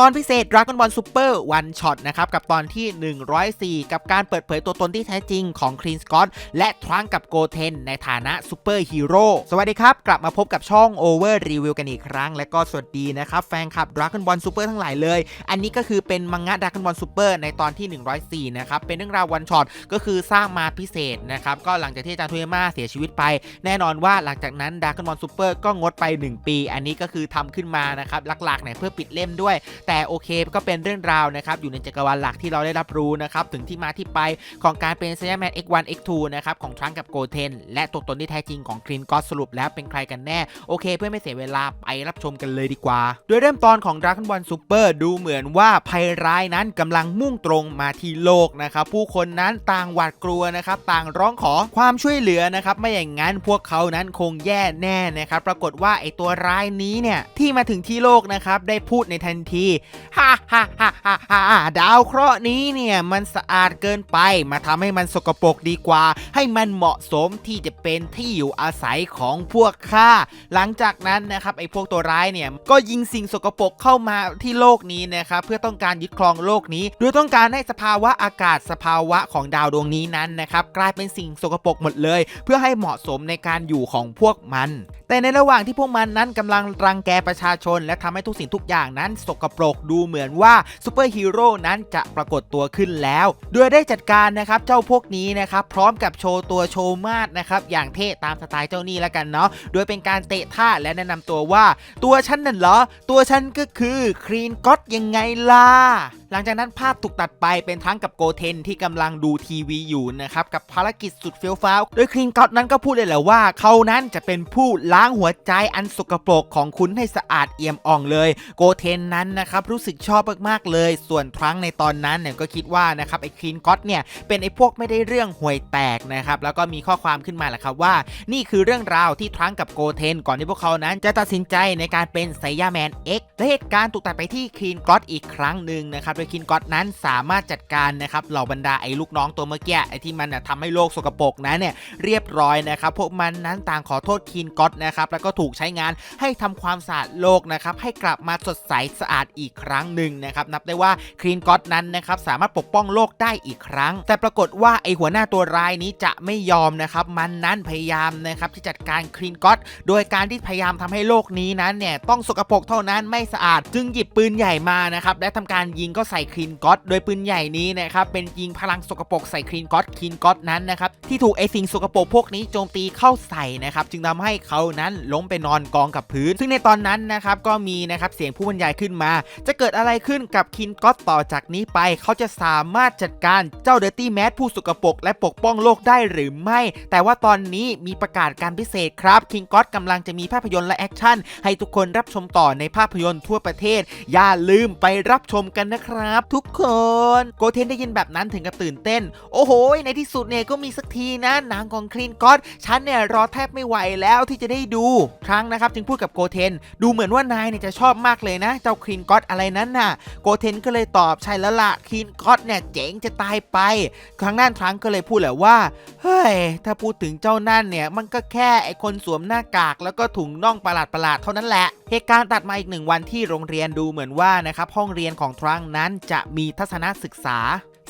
ตอนพิเศษ Dragon Ball Super One Shot นะครับกับตอนที่ 104 กับการเปิดเผยตัวตนที่แท้จริงของ Clean Scott และทรังกับโกเทนในฐานะซูเปอร์ฮีโร่สวัสดีครับ กลับมาพบกับช่อง Over Review กันอีกครั้ง และก็สวัสดีนะครับ แฟนคลับ Dragon Ball Super ทั้งหลายเลย อันนี้ก็คือเป็นมังงะ Dragon Ball Super ในตอนที่ 104 นะครับ เป็นเรื่องราว One Shot ก็คือสร้างมาพิเศษนะครับ ก็หลังจากที่อาจารย์ทุยมาเสียชีวิตไป แน่นอนว่าหลังจากนั้น Dragon Ball Super ก็งดไป 1 ปี อันนี้ก็คือทำขึ้นมานะครับหลักๆเนี่ยเพื่อปิดเล่มด้วยแต่โอเคก็เป็นเรื่องราวนะครับอยู่ในจักรวาลหลักที่เราได้รับรู้นะครับถึงที่มาที่ไปของการเป็นไซยาแมน X1 X2 นะครับของทรังกับโกเทน และตัวตนที่แท้จริงของคลีนก็สรุปแล้วเป็นใครกันแน่ โอเค เพื่อไม่เสียเวลาไปรับชมกันเลยดีกว่า โดยเริ่มตอนของ Dragon Ball Super ดูเหมือนว่าภัยร้ายนั้นกำลังมุ่งตรงมาที่โลกนะครับผู้คนนั้นต่างหวาดกลัวนะครับต่างร้องขอความช่วยเหลือนะครับไม่อย่างนั้นพวกเขานั้นคงแย่แน่นะครับปรากฏว่าไอตัวร้ายนี้เนี่ยที่มาถึงที่โลกนะครับได้พูดในทันทีฮ่าฮ่าฮ่าฮ่าฮ่าดาวเคราะห์นี้เนี่ยมันสะอาดเกินไปมาทำให้มันสกปรกดีกว่า ให้มันเหมาะสมที่จะเป็นที่อยู่อาศัยของพวกข้าหลังจากนั้นนะครับไอ้พวกตัวร้ายเนี่ยก็ยิงสิ่งสกปรกเข้ามาที่โลกนี้นะครับเพื่อต้องการยึดครองโลกนี้โดยต้องการให้สภาวะอากาศสภาวะของดาวดวงนี้นั้นนะครับกลายเป็นสิ่งสกปรกหมดเลย เพื่อให้เหมาะสมในการอยู่ของพวกมัน แต่ในระหว่างที่พวกมันนั้นกำลังรังแกประชาชน และทำให้ทุกสิ่งทุกอย่างนั้นสกปรกดูเหมือนว่าซูเปอร์ฮีโร่นั้นจะปรากฏตัวขึ้นแล้ว โดยได้จัดการนะครับเจ้าพวกนี้นะครับพร้อมกับโชว์ตัวโชว์มาดนะครับอย่างเท่ตามสไตล์เจ้านี่แล้วกันเนาะโดยเป็นการเตะท่าและแนะนำตัวว่า ตัวฉันนั่นเหรอ ตัวฉันก็คือครีนก็อตยังไงล่ะหลังจากนั้นภาพถูกตัดไปเป็นทั้งกับโกเทนที่กำลังดูทีวีอยู่นะครับกับภารกิจสุดเฟี้ยวฟ้าวโดยครีนก็อตนั้นก็พูดเลยแหละว่าเขานั้นจะเป็นผู้ล้างหัวใจอันสกปรกของคุณให้สะอาดเอี่ยมอ่องเลย โกเทนนั้นนะครับรู้สึกชอบมากๆเลย ส่วนทรังในตอนนั้นเนี่ยก็คิดว่านะครับไอ้ครีนก็อตเนี่ยเป็นไอ้พวกไม่ได้เรื่องห่วยแตกนะครับแล้วก็มีข้อความขึ้นมาแหละครับว่า นี่คือเรื่องราวที่ทรังกับโกเทน ก่อนที่พวกเขานั้น จะตัดสินใจในการเป็นไซยาแมน X และเหตุการณ์ถูกตัดไปที่ครีนก็อตอีกครั้งหนึ่งนะครับโดยครีนก็อตนั้นสามารถจัดการนะครับเหล่าบรรดาไอ้ลูกน้องตัวเมื่อกี้ไอ้ที่มันน่ะทำให้โลกสกปรกนั้นเนี่ยเรียบร้อยนะครับพวกมันนั้นต่างขอโทษครีนก็อตนะครับแล้วก็ถูกใช้งานให้ทำความสะอาดโลกนะครับให้กลับมาสดใสสะอาดอีกีกครั้งหนึ่งนะครับนับได้ว่าครีนก็อตนั้นนะครับสามารถปกป้องโลกได้อีกครั้ง แต่ปรากฏว่าไอหัวหน้าตัวร้ายนี้จะไม่ยอมนะครับมันนั้นพยายามนะครับที่จัดการครีนก็อตโดยการที่พยายามทำให้โลกนี้นั้นเนี่ยต้องสกปรกเท่านั้นไม่สะอาด จึงหยิบปืนใหญ่มานะครับและทำการยิงก็ใส่ครีนก็อตโดยปืนใหญ่นี้นะครับเป็นยิงพลังสกปรกใส่ครีนก็อตครีนก็อตนั้นนะครับที่ถูกไอสิ่งสกปรกพวกนี้โจมตีเข้าใส่นะครับจึงทำให้เขานั้นล้มไปนอนกองกับพื้น ซึ่งในตอนนั้นนะครับก็มีนะครับเสียงผู้บรรยายขึ้นมาจะเกิดอะไรขึ้นกับคินก็ตต่อจากนี้ไป เขาจะสามารถจัดการเจ้าเดอร์ตี้แมสผู้สกปรกและปกป้องโลกได้หรือไม่ แต่ว่าตอนนี้มีประกาศการพิเศษครับคิงก็ตกำลังจะมีภาพยนตร์และแอคชั่น ให้ทุกคนรับชมต่อในภาพยนตร์ทั่วประเทศ อย่าลืมไปรับชมกันนะครับ ทุกคนโกเทนได้ยินแบบนั้นถึงกับตื่นเต้น โอ้โห ในที่สุดเนี่ยก็มีสักทีนะหนังของคลีนก็อตฉันเนี่ยรอแทบไม่ไหวแล้วที่จะได้ดูครั้งนะครับ จึงพูดกับโกเทน ดูเหมือนว่านายเนี่ยจะชอบมากเลยนะ เจ้าคลีนก็อตอะไรนั้นน่ะ โกเทนก็เลยตอบใช่แล้วล่ะคีนก็อตเนี่ยเจ๋งจะตายไปทางด้านทรังก็เลยพูดแหละว่า เฮ้ย ถ้าพูดถึงเจ้านั่นเนี่ยมันก็แค่ไอคนสวมหน้ากากแล้วก็ถุงน่องประหลาดประหลาดๆเท่านั้นแหละเหตุการณ์ตัดมาอีกหนึ่งวันที่โรงเรียนดูเหมือนว่านะครับห้องเรียนของทรังนั้นจะมีทัศนศึกษา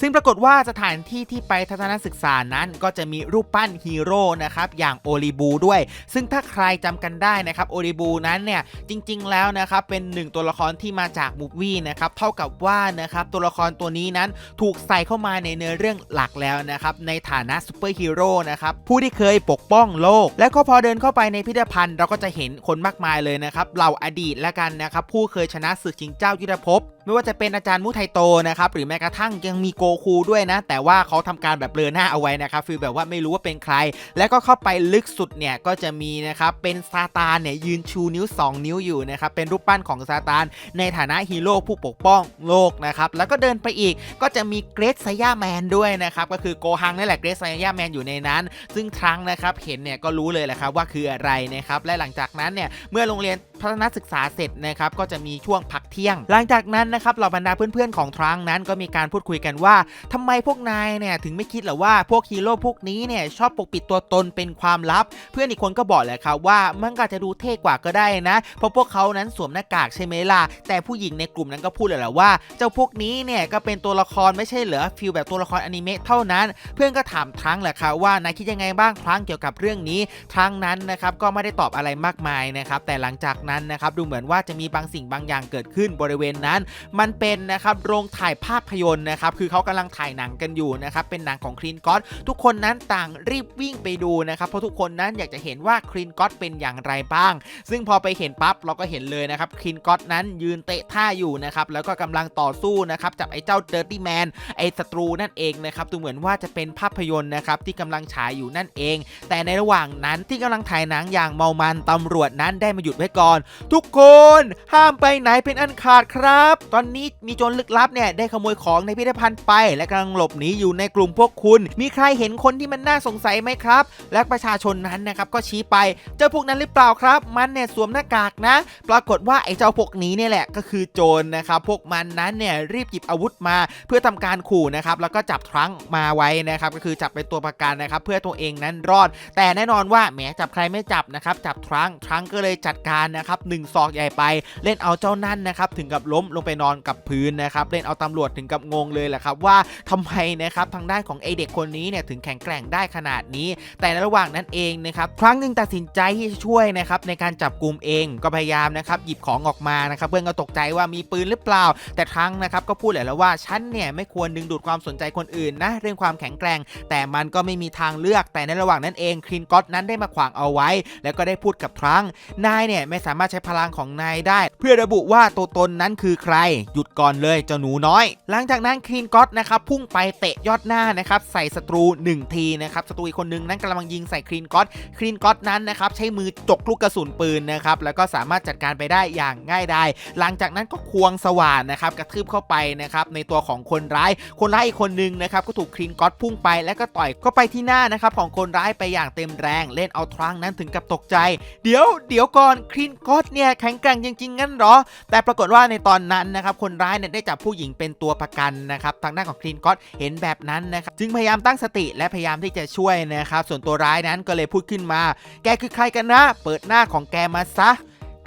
ซึ่งปรากฏว่าสถานที่ที่ไปทัศนศึกษานั้นก็จะมีรูปปั้นฮีโร่นะครับอย่างโอลิบูด้วย ซึ่งถ้าใครจำกันได้นะครับโอลิบูนั้นเนี่ยจริง ๆ แล้วนะครับเป็นหนึ่งตัวละครที่มาจากมูฟวี่นะครับเท่ากับว่านะครับตัวละครตัวนี้นั้นถูกใส่เข้ามาในเนื้อเรื่องหลักแล้วนะครับในฐานะซูเปอร์ฮีโร่นะครับผู้ที่เคยปกป้องโลก และก็พอเดินเข้าไปในพิพิธภัณฑ์เราก็จะเห็นคนมากมายเลยนะครับเหล่าอดีตและกันนะครับผู้เคยชนะศึกชิงเจ้ายุทธภพไม่ว่าจะเป็นอาจารย์มุไทโตนะครับหรือแม้กระทั่งยังมีโกคูด้วยนะ แต่ว่าเขาทำการแบบเบลอหน้าเอาไว้นะครับฟีลแบบว่าไม่รู้ว่าเป็นใคร แล้วก็เข้าไปลึกสุดเนี่ยก็จะมีนะครับเป็นซาตานเนี่ยยืนชูนิ้ว 2 นิ้วอยู่นะครับเป็นรูปปั้นของซาตานในฐานะฮีโร่ผู้ปกป้องโลกนะครับแล้วก็เดินไปอีกก็จะมีเกรซไซย่าแมนด้วยนะครับก็คือโกฮังนั่นแหละเกรซไซย่าแมนอยู่ในนั้น ซึ่งทรังนะครับเห็นเนี่ยก็รู้เลยแหละครับว่าคืออะไรนะครับและหลังจากนั้นเนี่ยเมื่อโรงเรียนพัฒนศึกษาเสร็จนะครับก็จะมีช่วงพักเที่ยง หลังจากนั้นนะครับเหล่าบรรดาเพื่อนๆของทรังนั้นก็มีการพูดคุยกันว่าทำไมพวกนายเนี่ยถึงไม่คิดหรอว่าพวกฮีโร่พวกนี้เนี่ยชอบปกปิดตัวตนเป็นความลับ เพื่อนอีกคนก็บอกแหละครับว่ามันก็จจะดูเท่กว่าก็ได้นะเพราะพวกเขานั้นสวมหน้ากากใช่ไหมล่ะแต่ผู้หญิงในกลุ่มนั้นก็พูดเลยแหละว่า เจ้าพวกนี้เนี่ยก็เป็นตัวละครไม่ใช่เหรอฟิลแบบตัวละครอนิเมะเท่านั้น เพื่อนก็ถามทรังแหละครับว่านายคิดยังไงบ้างทรังเกี่ยวกับเรื่องนี้ทรังนั้นนะครับก็ไม่ได้ตอบอะไรมากมายนะครับแต่หลังจากนั้นนะครับดูเหมือนว่าจะมีบางสิ่งบางอย่างเกิดขึ้นบริเวณนั้น มันเป็นนะครับโรงถ่ายภาพยนตร์นะครับคือเขากำลังถ่ายหนังกันอยู่นะครับเป็นหนังของคลีนก็อตทุกคนนั้นต่างรีบวิ่งไปดูนะครับเพราะทุกคนนั้นอยากจะเห็นว่าคลีนก็อตเป็นอย่างไรบ้าง ซึ่งพอไปเห็นปั๊บเราก็เห็นเลยนะครับคลีนก็อตนั้นยืนเตะท่าอยู่นะครับแล้วก็กำลังต่อสู้นะครับจับไอ้เจ้าเดอร์ตี้แมนไอ้ศัตรูนั่นเองนะครับดูเหมือนว่าจะเป็นภาพยนตร์นะครับที่กำลังฉายอยู่นั่นเอง แต่ในระหว่างนั้นที่กำลังถ่ายหนังอย่างเมามันตำรวจนั้นได้มาหยุดไว้ก่อนทุกคนห้ามไปไหนเป็นอันขาดครับ ตอนนี้มีโจรลึกลับเนี่ยได้ขโมยของในพิพิธภัณฑ์ไป และกำลังหลบหนีอยู่ในกลุ่มพวกคุณ มีใครเห็นคนที่มันน่าสงสัยไหมครับ และประชาชนนั้นนะครับก็ชี้ไปเจ้าพวกนั้นหรือเปล่าครับ มันเนี่ยสวมหน้ากากนะ ปรากฏว่าไอ้เจ้าพวกนี้เนี่ยแหละก็คือโจรนะครับพวกมันนั้นเนี่ยรีบหยิบอาวุธมา เพื่อทำการขู่นะครับแล้วก็จับทรังมาไว้นะครับก็คือจับเป็นตัวประกันนะครับเพื่อตัวเองนั้นรอด แต่แน่นอนว่าแหมจับใครไม่จับนะครับจับทรังทรังก็เลยจัดการนะครับหนึ่งศอกใหญ่ไปเล่นเอาเจ้านั่นนะครับถึงกับล้มลงไปนอนกับพื้นนะครับเล่นเอาตำรวจถึงกับงงเลยแหละครับว่าทำไมนะครับทางด้านของไอเด็กคนนี้เนี่ยถึงแข็งแกร่งได้ขนาดนี้ แต่ในระหว่างนั้นเองนะครับครั้งหนึ่งตัดสินใจที่จะช่วยนะครับในการจับกลุ่มเองก็พยายามนะครับหยิบของออกมานะครับเพื่อนก็ตกใจว่ามีปืนหรือเปล่า แต่ทรังนะครับก็พูดแหละแล้วว่าฉันเนี่ยไม่ควรดึงดูดความสนใจคนอื่นนะเรื่องความแข็งแกร่ง แต่มันก็ไม่มีทางเลือกแต่ในระหว่างนั้นเองคลินก็อตนั้นได้มาขวางเอาไว้ แล้วก็ได้พูดกับทรังนายเนี่ยไม่สามารถใช้พลังของนายได้ เพื่อระบุว่าตัวตนนั้นคือใคร หยุดก่อนเลยเจ้าหนูน้อย หลังจากนั้นคลีนก็อตนะครับพุ่งไปเตะยอดหน้านะครับใส่ศัตรู 1 ทีนะครับศัตรูอีกคนนึงนั้นกำลังยิงใส่คลีนก็อตคลีนก็อตนั้นนะครับใช้มือจกลูกกระสุนปืนนะครับแล้วก็สามารถจัดการไปได้อย่างง่ายดายหลังจากนั้นก็ควงสว่านนะครับกระทืบเข้าไปนะครับในตัวของคนร้าย คนร้ายอีกคนนึงนะครับก็ถูกคลีนก็อตพุ่งไปแล้วก็ต่อยก็ไปที่หน้านะครับของคนร้ายไปอย่างเต็มแรง เล่นเอาทรังนั้นถึงกับตกใจ เดี๋ยวเดี๋ยวก่อนคลีนก็อตเนี่ยแข็งแกร่งจริงๆงั้นหรอ แต่ปรากฏว่าในตอนนั้นนะครับคนร้ายเนี่ยได้จับผู้หญิงเป็นตัวประกันนะครับทางด้านของคลีนก็อตเห็นแบบนั้นนะครับจึงพยายามตั้งสติและพยายามที่จะช่วยนะครับส่วนตัวร้ายนั้นก็เลยพูดขึ้นมา แกคือใครกันนะ เปิดหน้าของแกมาซะ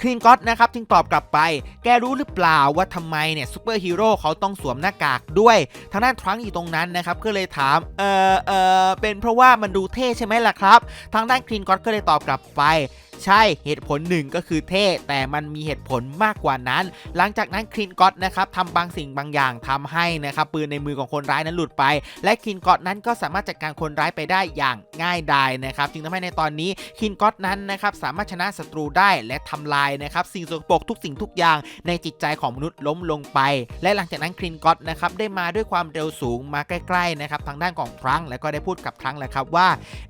คลีนก็อตนะครับจึงตอบกลับไป แกรู้หรือเปล่าว่าทำไมเนี่ยซูเปอร์ฮีโร่เขาต้องสวมหน้ากากด้วย ทางด้านทรังอยู่ตรงนั้นนะครับก็เลยถาม เออเออเป็นเพราะว่ามันดูเท่ใช่ไหมล่ะครับ ทางด้านคลีนก็อตก็เลยตอบกลับไป ใช่เหตุผลหนึ่งก็คือเท่แต่มันมีเหตุผลมากกว่านั้น หลังจากนั้นคลีนก็อตนะครับทำบางสิ่งบางอย่างทำให้นะครับปืนในมือของคนร้ายนั้นหลุดไป และคลีนก็อตนั้นก็สามารถจัดการคนร้ายไปได้อย่างง่ายดายนะครับจึงทำให้ในตอนนี้คลีนก็อตนั้นนะครับสามารถชนะศัตรูได้และทำลายนะครับสิ่งสกปรกทุกสิ่งทุกอย่างในจิตใจของมนุษย์ล้มลงไป และหลังจากนั้นคลีนก็อตนะครับได้มาด้วยความเร็วสูงมาใกล้ๆนะครับทางด้านของทรังแล้วก็ได้พูดกับทรังแหละครับว่า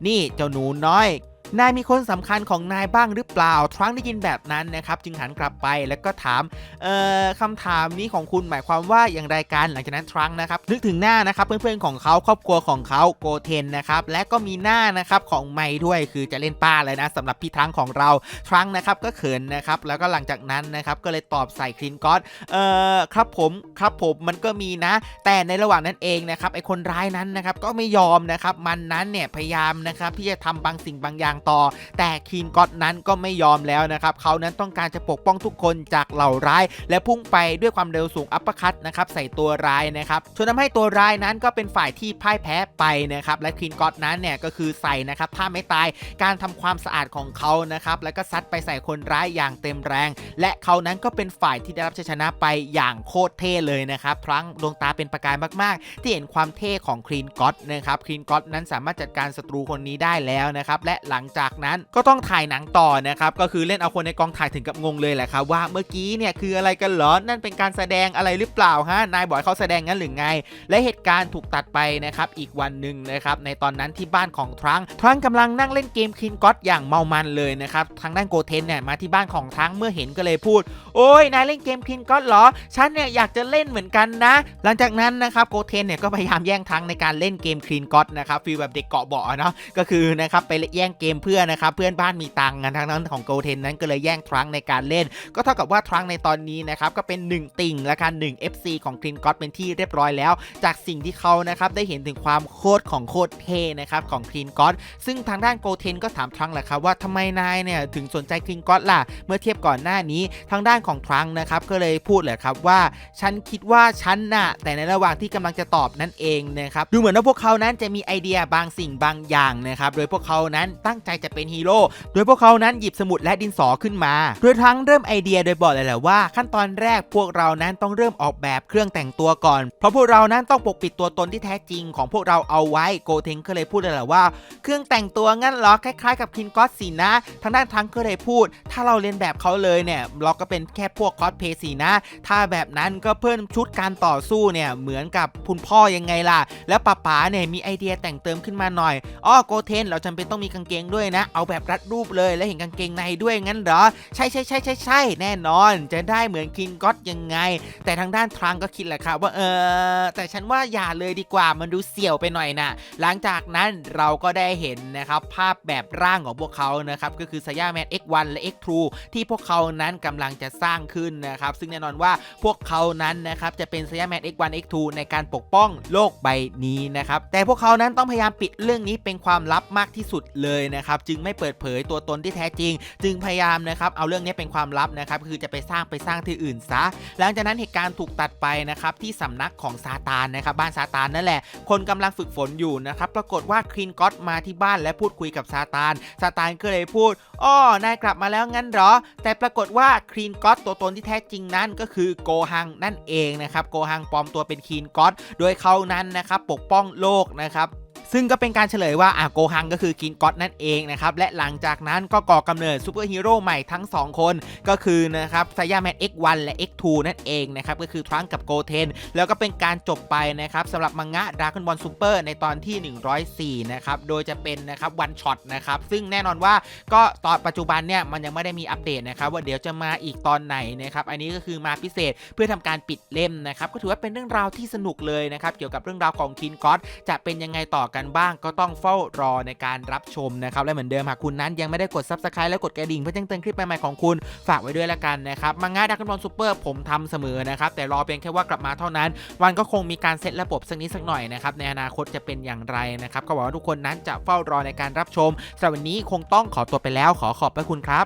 นี่เจ้าหนูน้อย นายมีคนสำคัญของนายบ้างหรือเปล่า ทรังได้ยินแบบนั้นนะครับ จึงหันกลับไปแล้วก็ถามเอ่อคำถามนี้ของคุณหมายความว่าอย่างไรกันหลังจากนั้นทรังนะครับ นึกถึงหน้านะครับ เพื่อนๆของเขาครอบครัวของเขาโกเทนนะครับและก็มีหน้านะครับของไมค์ด้วยคือจะเล่นป้าเลยนะสำหรับพี่ทรังของเราทรังนะครับก็เขินนะครับ แล้วก็หลังจากนั้นนะครับก็เลยตอบใส่คลินก็อตเอ่อครับผมครับผมมันก็มีนะ แต่ในระหว่างนั้นเองนะครับไอคนร้ายนั้นนะครับก็ไม่ยอมนะครับมันนั้นเนี่ยพยายามนะครับที่จะทำบางสิ่งบางอย่างต่อ แต่คีนก็อตนั้นก็ไม่ยอมแล้วนะครับเขานั้นต้องการจะปกป้องทุกคนจากเหล่าร้าย และพุ่งไปด้วยความเร็วสูงอัปคัตนะครับใส่ตัวร้ายนะครับจนทำให้ตัวร้ายนั้นก็เป็นฝ่ายที่พ่ายแพ้ไปนะครับและคีนก็อตนั้นเนี่ยก็คือใส่นะครับท่าไม่ตายการทำความสะอาดของเขานะครับแล้วก็ซัดไปใส่คนร้ายอย่างเต็มแรง และเขานั้นก็เป็นฝ่ายที่ได้รับชัยชนะไปอย่างโคตรเท่เลยนะครับพลังดวงตาเป็นประกายมาก ๆ ที่เห็นความเท่ของคลีนก็อตนะครับคลีนก็อตนั้นสามารถจัดการศัตรูคนนี้ได้แล้วนะครับและหลังจากนั้นก็ต้องถ่ายหนังต่อนะครับก็คือเล่นเอาคนในกองถ่ายถึงกับงงเลยแหละครับว่าเมื่อกี้เนี่ยคืออะไรกันเหรอนั่นเป็นการแสดงอะไรหรือเปล่าฮะนายบอกให้เขาแสดงงั้นหรือไง และเหตุการณ์ถูกตัดไปนะครับอีกวันหนึ่งนะครับในตอนนั้นที่บ้านของทรังทรังก์กำลังนั่งเล่นเกมคลีนก็อตอย่างเมามันเลยนะครับทางด้านโกเทนเนี่ยมาที่บ้านของทรังเมื่อเห็นก็เลยพูด โอ้ยนายเล่นเกมคลีนก็อตเหรอฉันเนี่ยอยากจะเล่นเหมือนกันนะ หลังจากนั้นนะครับโกเทนเนี่ยก็พยายามแย่งทางในการเล่นเกมคลีนก็อตนะครับฟีลแบบเด็กเกาะเบาะเนาะก็คือนะครับไปแย่งเกมเพื่อนนะครับเพื่อนบ้านมีตังค์กันทั้งนั้นของโกเทนนั้นก็เลยแย่งทรังก์ในการเล่น ก็เท่ากับว่าทรังก์ในตอนนี้นะครับก็เป็น 1 ติ่งและการ1 FC ของคลินก็อตเป็นที่เรียบร้อยแล้ว จากสิ่งที่เขานะครับได้เห็นถึงความโคตรของโคตรเทนะครับของคลินก็อตซึ่งทางด้านโกเทนก็ถามทรังก์แหละครับว่าทำไมนายเนี่ยถึงสนใจคลินก็อตล่ะเมื่อเทียบก่อนหน้านี้ทางด้านของทรังก์นะครับก็เลยพูดเลยครับว่าฉันคิดว่าฉันน่ะแต่ในระหว่างที่กำลังจะตอบนั่นเองนะครับดูเหมือนว่าพวกเขานั้นจะมีไอเดียบางสิ่งบางอย่างนะครับโดยพวกเขานั้นตั้งใจจะเป็นฮีโร่โดยพวกเขานั้นหยิบสมุดและดินสอขึ้นมา โดยทั้งเริ่มไอเดียโดยบอกเลยแหละว่า ขั้นตอนแรกพวกเรานั้นต้องเริ่มออกแบบเครื่องแต่งตัวก่อน เพราะพวกเรานั้นต้องปกปิดตัวตนที่แท้จริงของพวกเราเอาไว้โกเทงก็เลยพูดเลยแหละว่า เครื่องแต่งตัวงั้นเหรอคล้ายๆ กับคินก็อตสินะ ทางด้านทั้งก็เลยพูด ถ้าเราเรียนแบบเขาเลยเนี่ยเราก็เป็นแค่พวกคอสเพย์สินะ ถ้าแบบนั้นก็เพิ่มชุดการต่อสู้เนี่ยเหมือนกับคุณพ่อยังไงล่ะ แล้วป้าป๋าเนี่ยมีไอเดียแต่งเติมขึ้นมาหน่อยอ้อโกเทนเราจำเป็นต้องมีกางเกงด้วยนะ เอาแบบรัดรูปเลยแล้วเห็นกางเกงในด้วยงั้นเหรอ ใช่ใช่ใช่ใช่ใช่แน่นอน จะได้เหมือนคินก็อตยังไง แต่ทางด้านทรังก็คิดแหละครับว่าเออแต่ฉันว่าอย่าเลยดีกว่ามันดูเสี่ยวไปหน่อยนะหลังจากนั้นเราก็ได้เห็นนะครับภาพแบบร่างของพวกเขานะครับก็คือสยาแมน X1 และ X2 ที่พวกเขานั้นกำลังจะสร้างขึ้นนะครับซึ่งแน่นอนว่าพวกเขานั้นนะครับจะเป็นสยาแมน X1 X2 ในการปกป้องโลกใบนี้นะครับแต่พวกเขานั้นต้องพยายามปิดเรื่องนี้เป็นความลับมากที่สุดเลยนะครับจึงไม่เปิดเผยตัวตนที่แท้จริง จึงพยายามนะครับเอาเรื่องนี้เป็นความลับนะครับคือจะไปสร้างไปสร้างที่อื่นซะ หลังจากนั้นเหตุการณ์ถูกตัดไปนะครับที่สำนักของซาตานนะครับบ้านซาตานนั่นแหละ คนกำลังฝึกฝนอยู่นะครับปรากฏว่าครีนก็อตมาที่บ้านและพูดคุยกับซาตานซาตานก็เลยพูดอ้อนายกลับมาแล้วงั้นหรอ แต่ปรากฏว่าครีนก็อตตัวตนที่แท้จริงนั้นก็คือโกฮังนั่นเองนะครับโกฮังปลอมตัวเป็นครีนก็อตโดยเขานั้นนะครับปกป้องโลกนะครับ ซึ่งก็เป็นการเฉลยว่าอะโกฮังก็คือกินก็อตนั่นเองนะครับ และหลังจากนั้นก็ก่อกำเนิดซูเปอร์ฮีโร่ใหม่ทั้ง 2 คนก็คือนะครับไซยาแมน X1 และ X2 นั่นเองนะครับ ก็คือทรังกับโกเทน แล้วก็เป็นการจบไปนะครับสำหรับมังงะดราก้อนบอลซูเปอร์ในตอนที่ 104 นะครับ โดยจะเป็นนะครับวันช็อตนะครับ ซึ่งแน่นอนว่าก็ตอนปัจจุบันเนี่ยมันยังไม่ได้มีอัปเดตนะครับว่าเดี๋ยวจะมาอีกตอนไหนนะครับอันนี้ก็คือมาพิเศษเพื่อทำการปิดเล่มนะครับก็ถือว่าเป็นเรื่องราวที่สนุกเลยนะครับเกี่ยวกับเรื่องราวของคินก็อตจะเป็นยังไงต่อกันบ้างก็ต้องเฝ้ารอในการรับชมนะครับ และเหมือนเดิมหากคุณนั้นยังไม่ได้กด Subscribe และกดกระดิ่งเพื่อแจ้งเตือนคลิปใหม่ๆของคุณฝากไว้ด้วยละกันนะครับมังงะดักกันบอลซูเปอร์ผมทำเสมอนะครับแต่รอเพียงแค่ว่ากลับมาเท่านั้น วันก็คงมีการเซตระบบสักนิดสักหน่อยนะครับในอนาคตจะเป็นอย่างไรนะครับก็หวังว่าทุกคนนั้นจะเฝ้ารอในการรับชมสำหรับวันนี้คงต้องขอตัวไปแล้วขอขอบพระคุณครับ